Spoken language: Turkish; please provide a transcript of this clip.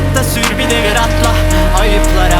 Olmaz sür bir devir atla. Ayıplara